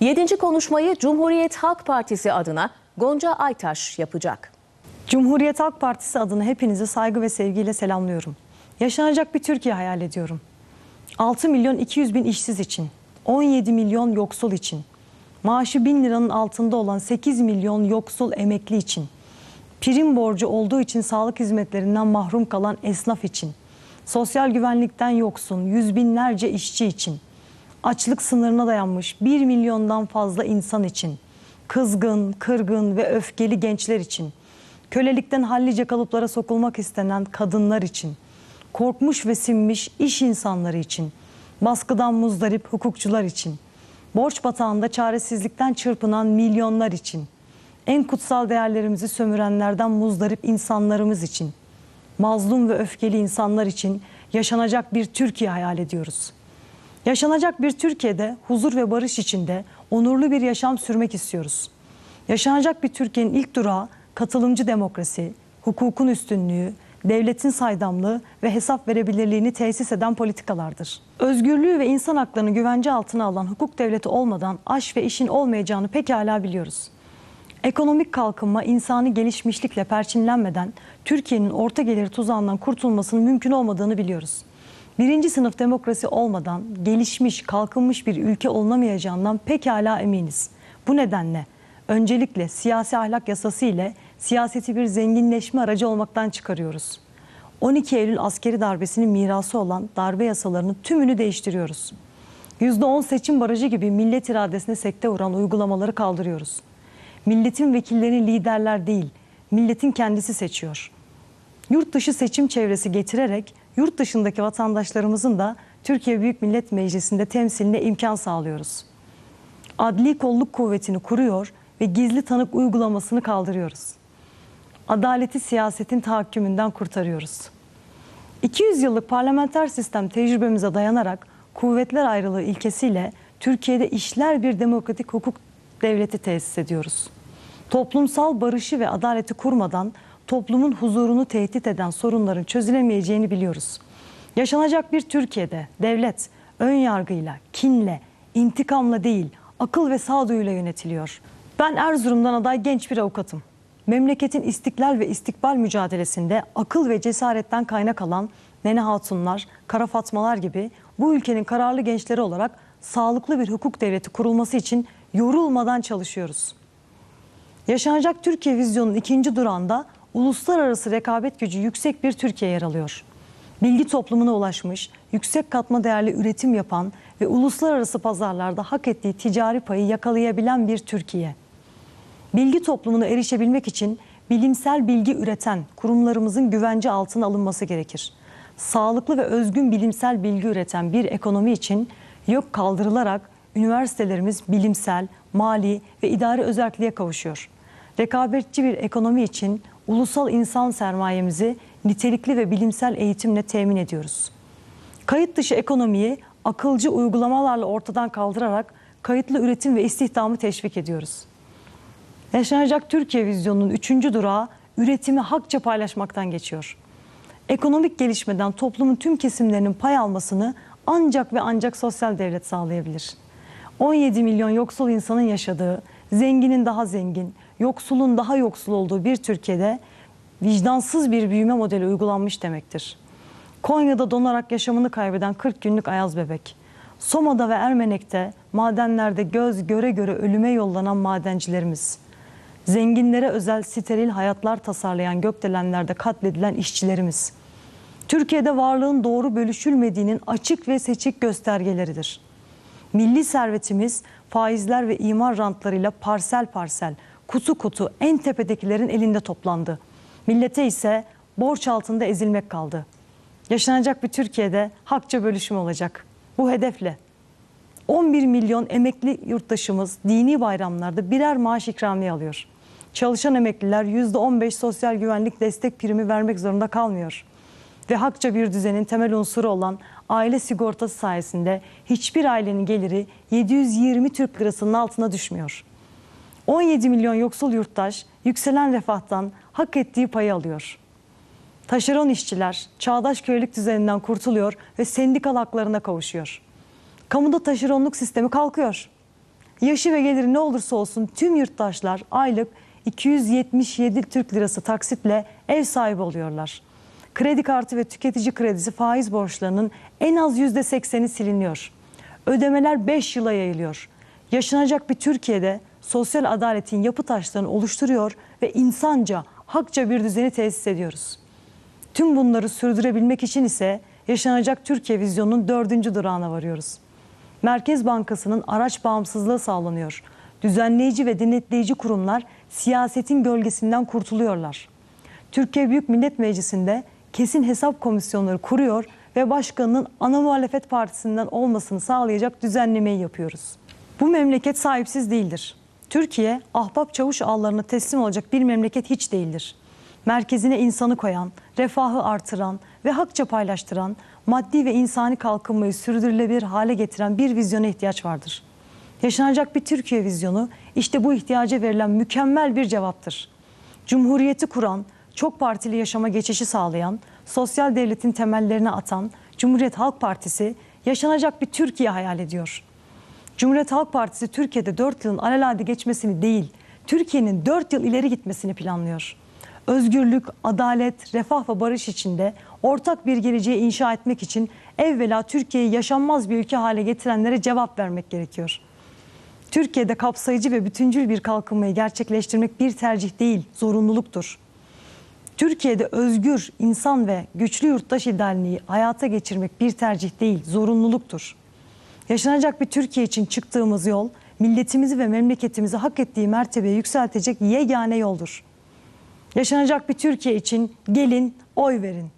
Yedinci konuşmayı Cumhuriyet Halk Partisi adına Gonca Aytaş yapacak. Cumhuriyet Halk Partisi adına hepinizi saygı ve sevgiyle selamlıyorum. Yaşanacak bir Türkiye hayal ediyorum. 6 milyon 200 bin işsiz için, 17 milyon yoksul için, maaşı 1000 liranın altında olan 8 milyon yoksul emekli için, prim borcu olduğu için sağlık hizmetlerinden mahrum kalan esnaf için, sosyal güvenlikten yoksun yüz binlerce işçi için, açlık sınırına dayanmış 1 milyondan fazla insan için, kızgın, kırgın ve öfkeli gençler için, kölelikten hallice kalıplara sokulmak istenen kadınlar için, korkmuş ve sinmiş iş insanları için, baskıdan muzdarip hukukçular için, borç batağında çaresizlikten çırpınan milyonlar için, en kutsal değerlerimizi sömürenlerden muzdarip insanlarımız için, mazlum ve öfkeli insanlar için yaşanacak bir Türkiye hayal ediyoruz. Yaşanacak bir Türkiye'de huzur ve barış içinde onurlu bir yaşam sürmek istiyoruz. Yaşanacak bir Türkiye'nin ilk durağı katılımcı demokrasi, hukukun üstünlüğü, devletin saydamlığı ve hesap verebilirliğini tesis eden politikalardır. Özgürlüğü ve insan haklarını güvence altına alan hukuk devleti olmadan aş ve işin olmayacağını pekala biliyoruz. Ekonomik kalkınma insani gelişmişlikle perçinlenmeden Türkiye'nin orta gelir tuzağından kurtulmasının mümkün olmadığını biliyoruz. Birinci sınıf demokrasi olmadan gelişmiş, kalkınmış bir ülke olunamayacağından pekala eminiz. Bu nedenle öncelikle siyasi ahlak yasası ile siyaseti bir zenginleşme aracı olmaktan çıkarıyoruz. 12 Eylül askeri darbesinin mirası olan darbe yasalarının tümünü değiştiriyoruz. %10 seçim barajı gibi millet iradesine sekte vuran uygulamaları kaldırıyoruz. Milletin vekillerini liderler değil, milletin kendisi seçiyor. Yurt dışı seçim çevresi getirerek yurt dışındaki vatandaşlarımızın da Türkiye Büyük Millet Meclisi'nde temsiline imkan sağlıyoruz. Adli kolluk kuvvetini kuruyor ve gizli tanık uygulamasını kaldırıyoruz. Adaleti siyasetin tahakkümünden kurtarıyoruz. 200 yıllık parlamenter sistem tecrübemize dayanarak kuvvetler ayrılığı ilkesiyle Türkiye'de işler bir demokratik hukuk devleti tesis ediyoruz. Toplumsal barışı ve adaleti kurmadan toplumun huzurunu tehdit eden sorunların çözülemeyeceğini biliyoruz. Yaşanacak bir Türkiye'de devlet ön yargıyla, kinle, intikamla değil, akıl ve sağduyuyla yönetiliyor. Ben Erzurum'dan aday genç bir avukatım. Memleketin istiklal ve istikbal mücadelesinde akıl ve cesaretten kaynak alan Nene Hatunlar, Kara Fatmalar gibi bu ülkenin kararlı gençleri olarak sağlıklı bir hukuk devleti kurulması için yorulmadan çalışıyoruz. Yaşanacak Türkiye vizyonunun ikinci durağında uluslararası rekabet gücü yüksek bir Türkiye yer alıyor. Bilgi toplumuna ulaşmış, yüksek katma değerli üretim yapan ve uluslararası pazarlarda hak ettiği ticari payı yakalayabilen bir Türkiye. Bilgi toplumuna erişebilmek için bilimsel bilgi üreten kurumlarımızın güvence altına alınması gerekir. Sağlıklı ve özgün bilimsel bilgi üreten bir ekonomi için yok kaldırılarak üniversitelerimiz bilimsel, mali ve idari özelliğe kavuşuyor. Rekabetçi bir ekonomi için ulusal insan sermayemizi nitelikli ve bilimsel eğitimle temin ediyoruz. Kayıt dışı ekonomiyi akılcı uygulamalarla ortadan kaldırarak kayıtlı üretim ve istihdamı teşvik ediyoruz. Yaşanacak Türkiye vizyonunun üçüncü durağı üretimi hakça paylaşmaktan geçiyor. Ekonomik gelişmeden toplumun tüm kesimlerinin pay almasını ancak ve ancak sosyal devlet sağlayabilir. 17 milyon yoksul insanın yaşadığı, zenginin daha zengin, yoksulun daha yoksul olduğu bir Türkiye'de vicdansız bir büyüme modeli uygulanmış demektir. Konya'da donarak yaşamını kaybeden 40 günlük Ayaz bebek, Soma'da ve Ermenek'te madenlerde göz göre göre ölüme yollanan madencilerimiz, zenginlere özel steril hayatlar tasarlayan gökdelenlerde katledilen işçilerimiz, Türkiye'de varlığın doğru bölüşülmediğinin açık ve seçik göstergeleridir. Milli servetimiz faizler ve imar rantlarıyla parsel parsel, kutu kutu en tepedekilerin elinde toplandı. Millete ise borç altında ezilmek kaldı. Yaşanacak bir Türkiye'de hakça bölüşüm olacak. Bu hedefle 11 milyon emekli yurttaşımız dini bayramlarda birer maaş ikramiye alıyor. Çalışan emekliler %15 sosyal güvenlik destek primi vermek zorunda kalmıyor. Ve hakça bir düzenin temel unsuru olan aile sigortası sayesinde hiçbir ailenin geliri 720 Türk lirasının altına düşmüyor. 17 milyon yoksul yurttaş yükselen refahtan hak ettiği payı alıyor. Taşeron işçiler çağdaş köylük düzeninden kurtuluyor ve sendikal haklarına kavuşuyor. Kamuda taşeronluk sistemi kalkıyor. Yaşı ve geliri ne olursa olsun tüm yurttaşlar aylık 277 Türk lirası taksitle ev sahibi oluyorlar. Kredi kartı ve tüketici kredisi faiz borçlarının en az %80'i siliniyor. Ödemeler 5 yıla yayılıyor. Yaşanacak bir Türkiye'de sosyal adaletin yapı taşlarını oluşturuyor ve insanca, hakça bir düzeni tesis ediyoruz. Tüm bunları sürdürebilmek için ise yaşanacak Türkiye vizyonunun dördüncü durağına varıyoruz. Merkez Bankası'nın araç bağımsızlığı sağlanıyor. Düzenleyici ve denetleyici kurumlar siyasetin gölgesinden kurtuluyorlar. Türkiye Büyük Millet Meclisi'nde kesin hesap komisyonları kuruyor ve başkanının ana muhalefet partisinden olmasını sağlayacak düzenlemeyi yapıyoruz. Bu memleket sahipsiz değildir. Türkiye ahbap çavuş ağlarına teslim olacak bir memleket hiç değildir. Merkezine insanı koyan, refahı artıran ve hakça paylaştıran, maddi ve insani kalkınmayı sürdürülebilir hale getiren bir vizyona ihtiyaç vardır. Yaşanacak bir Türkiye vizyonu işte bu ihtiyaca verilen mükemmel bir cevaptır. Cumhuriyeti kuran, çok partili yaşama geçişi sağlayan, sosyal devletin temellerini atan Cumhuriyet Halk Partisi yaşanacak bir Türkiye hayal ediyor. Cumhuriyet Halk Partisi Türkiye'de 4 yılın alelade geçmesini değil, Türkiye'nin 4 yıl ileri gitmesini planlıyor. Özgürlük, adalet, refah ve barış içinde ortak bir geleceği inşa etmek için evvela Türkiye'yi yaşanmaz bir ülke hale getirenlere cevap vermek gerekiyor. Türkiye'de kapsayıcı ve bütüncül bir kalkınmayı gerçekleştirmek bir tercih değil, zorunluluktur. Türkiye'de özgür, insan ve güçlü yurttaş idealini hayata geçirmek bir tercih değil, zorunluluktur. Yaşanacak bir Türkiye için çıktığımız yol, milletimizi ve memleketimizi hak ettiği mertebeye yükseltecek yegane yoldur. Yaşanacak bir Türkiye için gelin oy verin.